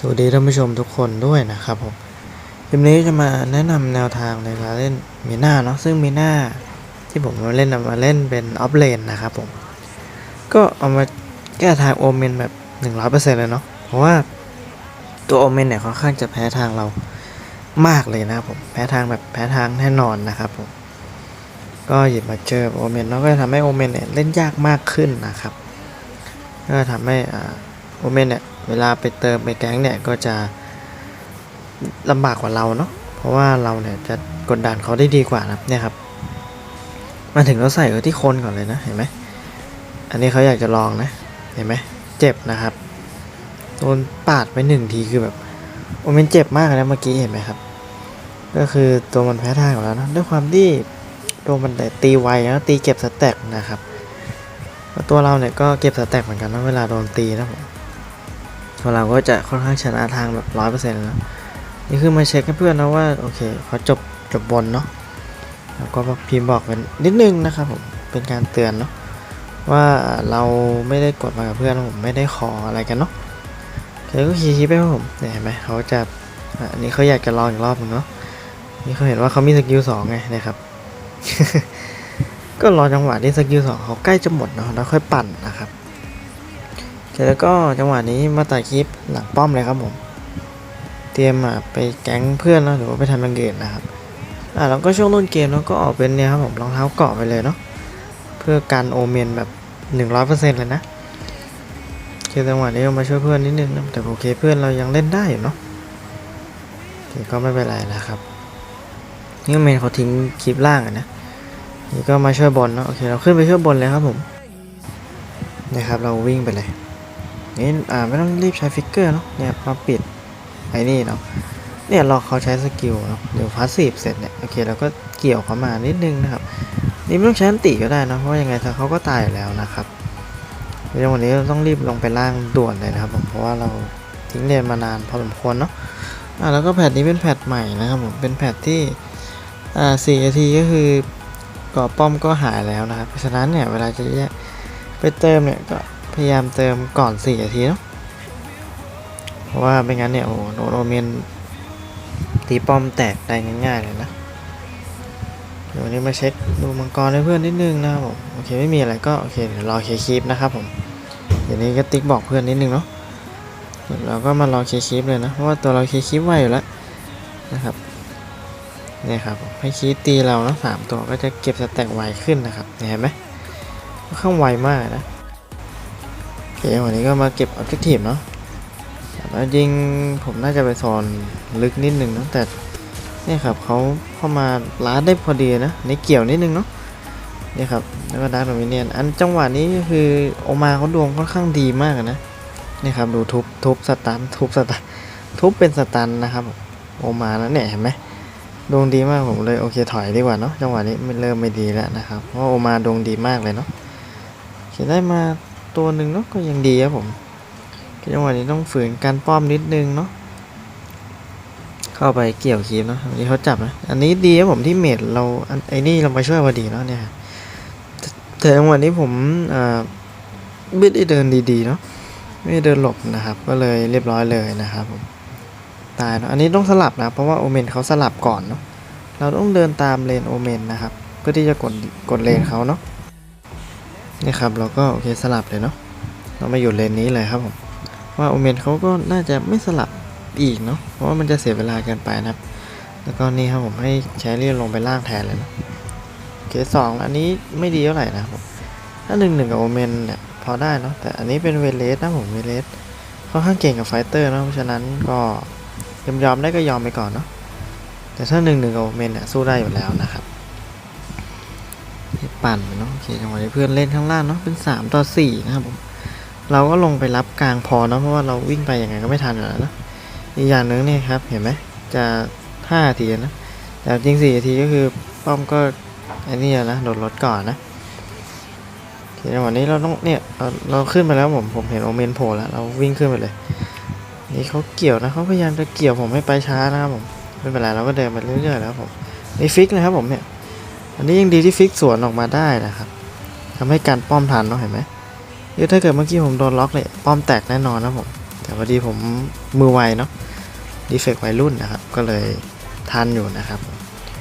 สวัสดีท่านผู้ชมทุกคนด้วยนะครับผมคลิปนี้จะมาแนะนำแนวทางในการเล่นมีหน้าเนาะซึ่งมีหน้าที่ผมมาเล่นมาเล่นเป็นออฟเลนนะครับผม ก็เอามาแก้ทางโอเมนแบบ 100%เลยเนาะเพราะว่าตัวโอเมนเนี่ยค่อนข้างจะแพ้ทางเรามากเลยนะครับผมแพ้ทางแบบแพ้ทางแน่นอนนะครับผมก็หยิบมาเจอโอเมนแล้วก็ทำให้โอเมนเนี่ยเล่นยากมากขึ้นนะครับก็ทำให้อ่า โอเมนเนี่ยเวลาไปเติมไปแก๊งเนี่ยก็จะลำบากกว่าเราเนาะเพราะว่าเราเนี่ยจะกดดันเขาได้ดีกว่านะครับเนี่ยครับ มาถึงเราใส่ไว้ที่คนก่อนเลยนะเห็นไหมอันนี้เขาอยากจะลองนะเห็นไหมเจ็บนะครับโดนปาดไปหนึ่งทีคือแบบโอเมนเจ็บมากเลยนะเมื่อกี้เห็นไหมครับ ก็คือตัวมันแพ้ทางอยู่แล้วนะด้วยความที่ตัวมันแต่ตีไวนะตีเก็บสแต็กนะครับตัวเราเนี่ยก็เก็บสแต็กเหมือนกันนะเวลาโดนตีนะผม ตัวเราก็จะค่อนข้างชนะทางแบบร้อยเปอร์เซ็นต์นะนี่คือมาเช็คให้เพื่อนนะว่าโอเคเขาจบจบบนเนาะแล้วก็พิมพ์บอกเป็นนิดนึงนะครับผมเป็นการเตือนเนาะว่าเราไม่ได้กดมากับเพื่อนผมไม่ได้ขออะไรกันเนาะเคก็คีย์ไปครับผมเนี่ยเห็นไหมเขาจะอันนี้เขาอยากจะลองอีกรอบหนึงเนาะนี่เขาเห็นว่าเขามีสกิลสองไงนะครับก็รอจังหวะที่สกิลสองเขาใกล้จะหมดเนาะแล้วค่อยปั่นนะครับ เสร็จแล้วก็จังหวะนี้มาตัดคลิปหลังป้อมเลยครับผม เตรียมไปแก๊งเพื่อนนะหรือว่าไปทำบังเกตนะครับอ่าแล้วก็ช่วงต้นเกมแล้วก็ออกเป็นเนี่ยครับผมรองเท้าเกาะไปเลยเนาะเพื่อการโอเมนแบบ 100%เลยนะคือจังหวะนี้ามาช่วยเพื่อนนิดนึงนะแต่โอเคเพื่อนเรายังเล่นได้อยู่เนาะก็ไม่เป็นไรนะครับนี่เมนเขาทิ้งคลิปล่างอะนะนี่ก็มาช่วยบนเนาะโอเคเราขึ้นไปช่วยบนเลยครับผมนะครับเราวิ่งไปเลย นี่อ่าไม่ต้องรีบใช้ฟิกเกอร์เนาะเนี่ยมาปิดไอ้นี่เนาะเนี่ยรอเขาใช้สกิลเนาะเดี๋ยวพาสซีฟเสร็จเนี่ยโอเคเราก็เกี่ยวเขามานิดนึงนะครับนี่ไม่ต้องใช้อันติก็ได้นะเพราะยังไงถ้าเขาก็ตายแล้วนะครับในวันนี้เราต้องรีบลงไปล่างด่วนเลยนะครับผมเพราะว่าเราทิ้งเรียนมานานพอสมควรเนาะอ่าแล้วก็แพทนี้เป็นแพทใหม่นะครับผมเป็นแพทที่อ่า4นาทีก็คือก็ป้อมก็หายแล้วนะครับเพราะฉะนั้นเนี่ยเวลาจะแยกไปเติมเนี่ยก็ พยายามเติมก่อน4นาทีเนาะเพราะว่าไม่งั้นเนี่ยโอ้โหโนโรเมนตีป้อมแตกได้ง่ายๆเลยนะเดี๋ยววันนี้มาเช็คดูมังกรให้เพื่อนนิดนึงนะครับผมโอเคไม่มีอะไรก็โอเคเดี๋ยวรอเคียคลิปนะครับผมเดี๋ยวนี้ก็ติ๊กบอกเพื่อนนิดนึงเนาะเดี๋ยวเราก็มารอเคียคลิปเลยนะเพราะว่าตัวเราเคียคลิปไวอยู่แล้วนะครับเนี่ยครับให้คีตีเราเนาะสามตัวก็จะเก็บสแต็กไวขึ้นนะครับเนี่ยเห็นไหมค่อนข้างไวมากนะ โอเควันนี้ก็มาเก็บออบเจกตีฟเนาะแล้วยิงผมน่าจะไปโซนลึกนิดนึงเนาะแต่เนี่ยครับเขาเข้ามาล้าดได้พอดีนะในเกี่ยวนิดนึงเนาะเนี่ยครับแล้วก็ดักโดมิเนียนอันจังหวะนี้คือโอมาเขาดวงค่อนข้างดีมากนะเนี่ยครับดูทุบทุบสตันทุบสตันทุบเป็นสตันนะครับโอมาแล้วเนี่ยเห็นไหมดวงดีมากผมเลยโอเคถอยดีกว่าเนาะจังหวะนี้มันเริ่มไม่ดีแล้วนะครับเพราะโอมาดวงดีมากเลยเนาะโอเคได้มา ตัวหนึ่งเนาะก็ยังดีครับผมจังหวะนี้ต้องฝืนการป้อมนิดนึงเนาะเข้าไปเกี่ยวคีบเนาะอันนี้เขาจับนะอันนี้ดีครับผมที่เมดเราอไอ้นี่เรามาช่วยพอดีเนาะเนี่ยแต่จังหวะนี้ผมอ่าไม่ได้เดินดีๆเนาะไม่ไเดินหลบนะครับ ก็เลยเรียบร้อยเลยนะครับผมตายเนอะอันนี้ต้องสลับนะเพราะว่าโอเมนเขาสลับก่อนเนาะเราต้องเดินตามเลนโอเมนนะครับ เพื่อที่จะกดกดเลนเขาเนาะ นี่ครับเราก็โอเคสลับเลยเนาะเรามาอยู่เลนนี้เลยครับผมว่าโอเมนเขาก็น่าจะไม่สลับอีกเนาะเพราะว่ามันจะเสียเวลาเกินไปนะครับ แล้วก็นี่ครับผมให้แชรี่ลงไปล่างแทนเลยเนาะโอเคสองอันนี้ไม่ดีเท่าไหร่นะครับผมถ้าหนึ่งหนึ่งกับโอเมนเนี่ยพอได้เนาะแต่อันนี้เป็นเวเลสนะผมเวเลสค่อนข้างเก่งกับไฟเตอร์นะเพราะฉะนั้นก็ยอมยอมได้ก็ยอมไปก่อนเนาะแต่ถ้าหนึ่งหนึ่งกับโอเมนเนี่ยสู้ได้อยู่แล้วนะครับ ปั่นเนาะโอเคจังหวะนี้เพื่อนเล่นข้างล่างเนาะเป็นสามต่อสี่นะครับผม เราก็ลงไปรับกลางพอเนาะเพราะว่าเราวิ่งไปยังไงก็ไม่ทันอยู่แล้วนะอีกอย่างหนึ่งเนี่ยครับ เห็นไหมจะห้านาทีนะ แต่จริงสี่นาทีก็คือป้อมก็อ้นี่แล้วนะโดดรถก่อนนะโอเคจังหวะนี้เราต้องเนี่ยเราเราขึ้นมาแล้วผมผมเห็นโอเมนโผล่แล้วเราวิ่งขึ้นไปเลย นี่เขาเกี่ยวนะเขาพยายามจะเกี่ยวผมให้ไปช้านะครับผมไม่เป็นไรเราก็เดินไปเรื่อยๆแล้วผมนี่ฟิกนะครับผมเนี่ย อันนี้ยังดีที่ฟิกสวนออกมาได้นะครับทำให้การป้อมทันเนาะเห็นไหมเดี๋ยวถ้าเกิดเมื่อกี้ผมโดนล็อกเลยป้อมแตกแน่นอนนะผม แต่พอดีผมมือไวเนาะดีเฟกวัยรุ่นนะครับ ก็เลยทันอยู่นะครับ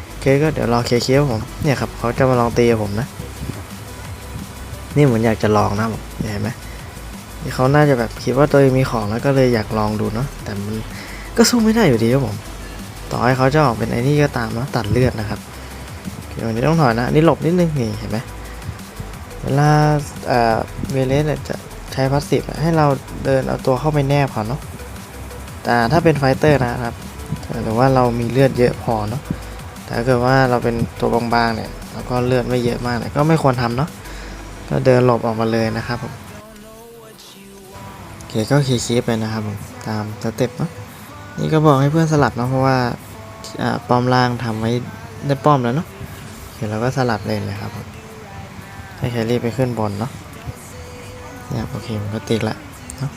โอเคก็เดี๋ยวรอเคเคียวผมเนี่ยครับเขาจะมาลองตีผมนะ นี่เหมือนอยากจะลองนะผมเห็นไหมนี่เขาน่าจะแบบคิดว่าตัวเองมีของแล้วก็เลยอยากลองดูเนาะแต่มันก็สู้ไม่ได้อยู่ดีครับผม ต่อให้เขาจะออกเป็นไอ้นี่ก็ตามเนาะตัดเลือดนะครับ อเควันนี้ต้องถอยนะนี่หลบนิดนึงนี่เห็นไหมเวลาเอ่อเวเลสเนี่ยจะใช้พาสซีฟให้เราเดินเอาตัวเข้าไปแนบเขาเนาะแต่ถ้าเป็นไฟเตอร์นะครับหรือว่าเรามีเลือดเยอะพอเนาะแต่ถ้าเกิดว่าเราเป็นตัวบางๆเนี่ยแล้วก็เลือดไม่เยอะมากเนี่ยก็ไม่ควรทำเนาะก็เดินหลบออกมาเลยนะครับผมโอเคก็คีย์ไปนะครับผมตามสเต็ปเนาะนี่ก็บอกให้เพื่อนสลับเนาะเพราะว่าอ่าป้อมล่างทำไว้ได้ป้อมแล้วเนาะ โอเคเราก็สลับเลนเลยครับผมให้แครี่ไปขึ้นบนเนาะเนี่ยโอเคมันก็ติดละเนาะ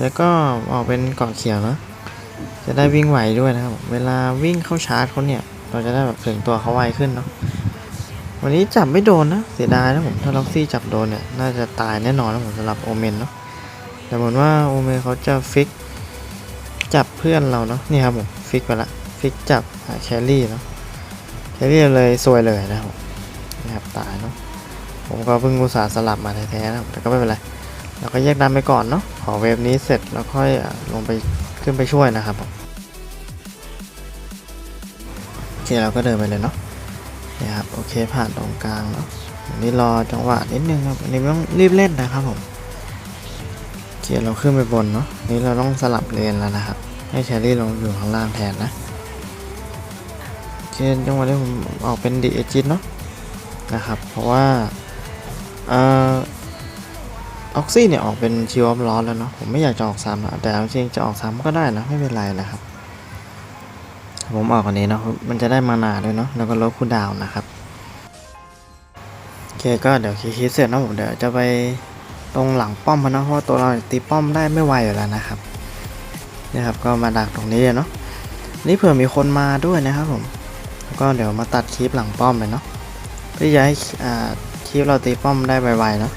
แล้วก็ออกเป็นเกาะเขียวเนาะจะได้วิ่งไหวด้วยนะครับ เวลาวิ่งเข้าชาร์จเขาเนี่ย เราจะได้แบบถึงตัวเขาไวขึ้นเนาะวันนี้จับไม่โดนนะเสียดายนะผมถ้าล็อกซี่จับโดนเนี่ยน่าจะตายแน่นอนนะผมสำหรับโอเมนเนาะแต่เหมือนว่าโอเมนเขาจะฟิกจับเพื่อนเราเนาะนี่ครับผมฟิกไปละฟิกจับแคลรี่เนาะ แคลรี่เลยซวยเลยนะครับนะครับตายเนาะผมก็เพิ่งอุตส่าห์สลับมาแท้ๆนะครับแต่ก็ไม่เป็นไรเราก็แยกดันไปก่อนเนาะขอเวฟนี้เสร็จแล้วค่อยลงไปขึ้นไปช่วยนะครับโอเคเราก็เดินไปเลยเนาะนี่ครับโอเคผ่านตรงกลางเนาะนนี้รอจังหวะนิดนึงครับอันนี้ไม่ต้องรีบเล่นนะครับผมโอเคเราขึ้นไปบนเนาะนี้เราต้องสลับเลนแล้วนะครับ ให้แครี่ลงอยู่ข้างล่างแทนนะ เคจังหวะนี้ผมออกเป็นดีเอจิตเนาะนะครับ เพราะว่าเอ่อออกซี่เนี่ยออกเป็นชิวออฟลอสแล้วเนาะผมไม่อยากจะออกซ้ำนะแต่เอาจริงจะออกซ้ำก็ได้นะไม่เป็นไรนะครับ ผมออกอันนี้เนาะมันจะได้มานาด้วยเนาะแล้วก็ลดคูดาวนะครับโอเคก็เดี๋ยวคิดเสร็จนะผมเดี๋ยวจะไปตรงหลังป้อมเพรานะเพราะตัวเราตีป้อมได้ไม่ไวอยู่แล้วนะครับนี่ครับ ก็มาดักตรงนี้เลยเนาะนี่เผื่อมีคนมาด้วยนะครับผม แล้วก็เดี๋ยวมาตัดคลิปหลังป้อมเลยเนาะเพื่อจะให้คลิปเราตีป้อมได้ไวๆเนาะ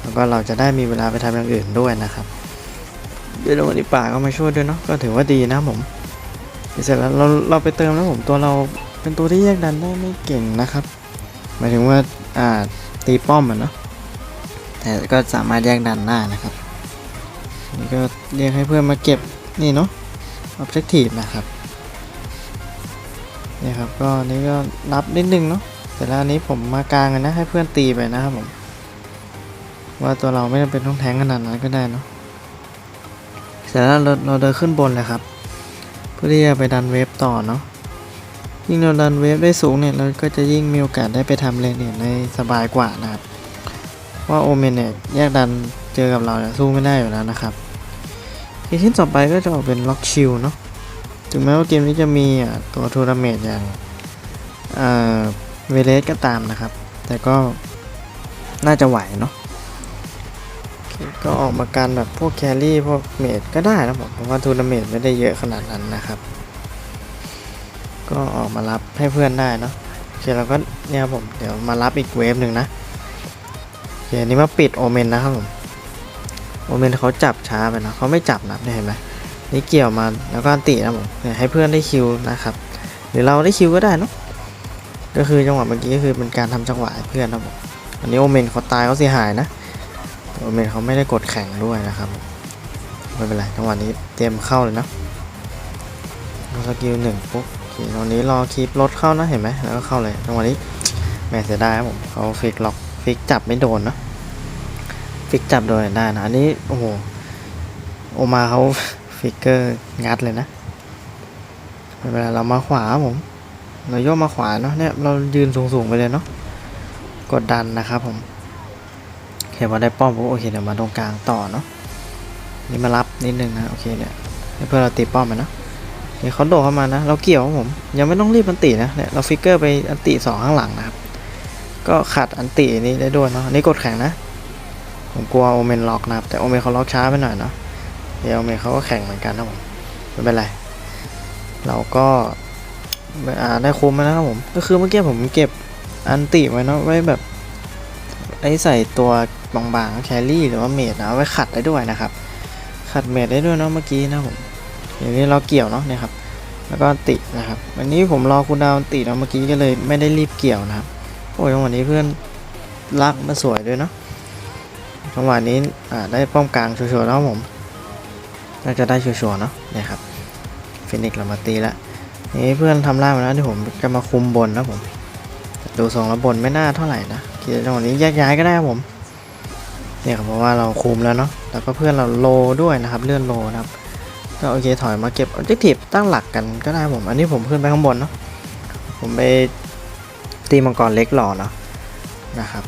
แล้วก็เราจะได้มีเวลาไปทำอย่างอื่นด้วยนะครับเดี๋ยววันนี้ป่าก็มาช่วยด้วยเนาะก็ถือว่าดีนะผมเสร็จแล้วเราเราไปเติมแล้วผมตัวเราเป็นตัวที่แยกดันได้ไม่เก่งนะครับหมายถึงว่าอ่าตีป้อมอะเนาะแต่ก็สามารถแยกดันได้นะครับนี่ก็เรียกให้เพื่อนมาเก็บนี่เนาะ objective นะครับ นี่ครับก็นี่ก็รับนิดนึงเนาะแต่แล้วอันนี้ผมมากลางกันนะให้เพื่อนตีไปนะครับผม ว่าตัวเราไม่จำเป็นต้องแทงขนาดนั้นก็ได้เนาะเสร็จแล้วเราเราเดินขึ้นบนเลยครับ เพื่อที่จะไปดันเวฟต่อเนาะยิ่งเราดันเวฟได้สูงเนี่ยเราก็จะยิ่งมีโอกาสได้ไปทำเลนเนี่ยได้สบายกว่านะครับว่าโอเมนเนี่ยแยกดันเจอกับเราเนี่ยสู้ไม่ได้อยู่แล้วนะครับอีกชิ้นต่อไปก็จะออกเป็นล็อกชิลเนาะ ถึงแม้ว่าเกมนี้จะมีตัวทัวร์นาเมนอย่างเวเลสก็ตามนะครับ แต่ก็น่าจะไหวเนาะก็ออกมาการแบบพวกแครี่พวกเมดก็ได้นะผมเพราะว่าทูนาเมดไม่ได้เยอะขนาดนั้นนะครับ ก็ออกมารับให้เพื่อนได้เนาะโอเคเราก็เนี่ยผมเดี๋ยวมารับอีกเวฟหนึ่งนะโอเคอันนี้มาปิดโอเมนนะครับผมโอเมนเขาจับช้าไปนะเขาไม่จับนะเห็นไหม นี่เกี่ยวมาแล้วก็อันตินะผมให้เพื่อนได้คิวนะครับ หรือเราได้คิวก็ได้เนาะก็คือจังหวะเมื่อกี้ก็คือเป็นการทำจังหวะให้เพื่อนนะผมอันนี้โอเมนเขาตายเขาเสียหายนะโอเมนเขาไม่ได้กดแข่งด้วยนะครับไม่เป็นไรจังหวะนี้เตรียมเข้าเลยนะสกิลหนึ่งปุ๊บตอนนี้รอคลิปรถเข้านะเห็นไหมแล้วก็เข้าเลยจังหวะนี้แม่เสียดายครับผมเขาฟิกล็อกฟิกจับไม่โดนนะฟิกจับโดนได้นะอันนี้โอ้โหโอมาเขา ฟิกเกอร์งัดเลยนะเป็นไรเรามาขวาผม เราโยกมาขวาเนาะเนี่ยเรายืนสูงๆไปเลยเนาะกดดันนะครับผมโอเคพอได้ป้อมปุ๊บโอเคเดี๋ยวมาตรงกลางต่อเนาะนี่มารับนิดนึงนะโอเคเนี่ยให้เพื่อเราตีป้อมไปเนาะนี่เขาโดดเข้ามานะ เราเกี่ยวผม ยังไม่ต้องรีบอันตินะเนี่ยเราฟิกเกอร์ไปอันติสองข้างหลังนะครับ ก็ขัดอันตินี้ได้ด้วยเนาะนี่กดแข่งนะ ผมกลัวโอเมนล็อกนะครับแต่โอเมนเขาล็อกช้าไปหน่อยเนาะ เดี๋ยวโอเมนเขาก็แข่งเหมือนกันนะผมไม่เป็นไร เราก็าได้คุ้มแล้วนะครับผม ก็คือเมื่อกี้ผมเก็บอันติไว้นะไว้แบบ ไอ้ใส่ตัวบางๆแครี่หรือว่าเมดนะเอาไว้ขัดได้ด้วยนะครับ ขัดเมดได้ด้วยเนาะเมื่อกี้นะผมอย่างนี้เราเกี่ยวเนาะนี่ยครับ แล้วก็ตินะครับวันนี้ผมรอคุณดาวติเนาะเมื่อกี้ก็เลยไม่ได้รีบเกี่ยวนะครับโอ้ยจังวะนี้เพื่อนลากมาสวยด้วยเนาะจังหวะนี้ได้ป้อมกลางชัวร์ๆแล้วผม น่าจะได้ชัวร์ๆเนาะเนี่ยครับฟินิกซ์เรามาตีแล้วนี่เพื่อนทำล่ามาแล้วที่ผมจะมาคุมบนนะผมดูทรงแล้วบนไม่น่าเท่าไหร่นะคิดจังหวะนี้แยกย้ายก็ได้ครับผมเนี่ยครับเพราะว่าเราคุมแล้วเนาะแล้วก็เพื่อนเราโลด้วยนะครับเลื่อนโลนะครับก็โอเคถอยมาเก็บออบเจกตีฟตั้งหลักกันก็ได้ผม อันนี้ผมขึ้นไปข้างบนเนาะผมไปตีมังกรเล็กหล่อเนาะนะครับ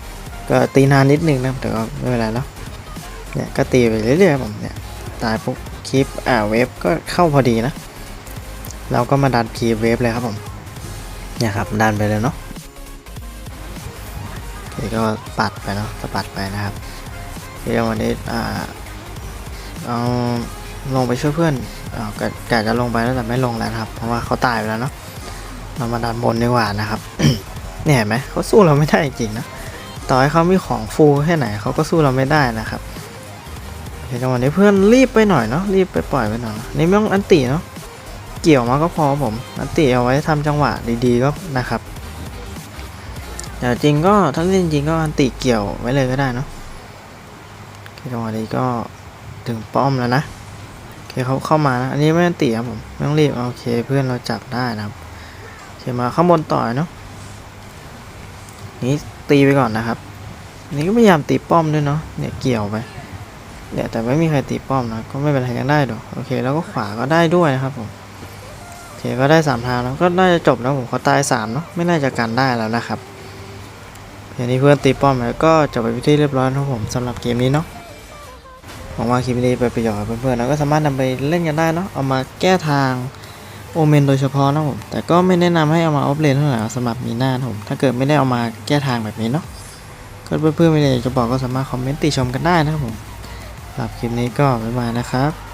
ก็ตีนานนิดนึงนะแต่ก็ไม่เป็นไรเนาะเนี่ยก็ตีไปเรื่อยๆผมเนี่ยตายปุ๊บ คลิปอ่าเวฟก็เข้าพอดีนะ เราก็มาดันคีเวฟเลยครับผมเนี่ยครับดันไปเลยเนาะนี่ก็ปัดไปเนาะสะปัดไปนะครับเดี๋ยววันนี้อ่าเอาลงไปช่วยเพื่อนอ่ากะกะจะลงไปแล้วแต่ไม่ลงแล้วครับ เพราะว่าเขาตายไปแล้วเนาะเรามาดันบนดีกว่านะครับเนี่ยเห็นไหมเขาสู้เราไม่ได้จริงนะต่อให้เขามีของฟูแค่ไหนเขาก็สู้เราไม่ได้นะครับ เดี๋ยวจังหวะนี้เพื่อนรีบไปหน่อยเนาะรีบไปปล่อยไปหน่อยนะนี่ไม่ต้องอันติเนาะเกี่ยวมาก็พอผม อันติเอาไว้ทำจังหวะดีๆก็นะครับแต่จริงก็ถ้าเล่นจริงก็อันติเกี่ยวไว้เลยก็ได้เนาะโอเคจังหวะนี้ก็ถึงป้อมแล้วนะโอเคเขาเข้ามานะอันนี้ไม่อันติครับผมไม่ต้องรีบโอเคเพื่อนเราจับได้นะครับโอเคมาข้างบนต่อเนาะนี้ตีไปก่อนนะครับ นี่ก็พยายามตีป้อมด้วยเนาะเนี่ยเกี่ยวไป เนี่ยแต่ไม่มีใครตีป้อมนะก็ไม่เป็นไรยังได้ดอกโอเค แล้วก็ขวาก็ได้ด้วยนะครับผมโอเคก็ได้สามทางแล้วก็น่าจะจบแล้วผมเขาตายสามเนาะไม่น่าจะกันได้แล้วนะครับอย่างนี้เพื่อนตีป้อมแล้วก็จบไปพิธีเรียบร้อยนะครับผมสำหรับเกมนี้เนาะหวังว่าคลิปนี้ไปประโยชน์เพื่อนๆแล้วก็สามารถนำไปเล่นกันได้เนาะเอามาแก้ทางโอเมนโดยเฉพาะนะผมแต่ก็ไม่แนะนำให้เอามาออฟเลนเท่าไหร่สำหรับมีหน้านผมถ้าเกิดไม่ได้เอามาแก้ทางแบบนี้เนาะก็เพื่อนๆไม่ได้จะบอกก็สามารถคอมเมนต์ติชมกันได้นะครับผม สำหรับคลิปนี้ก็บ๊ายบายนะครับ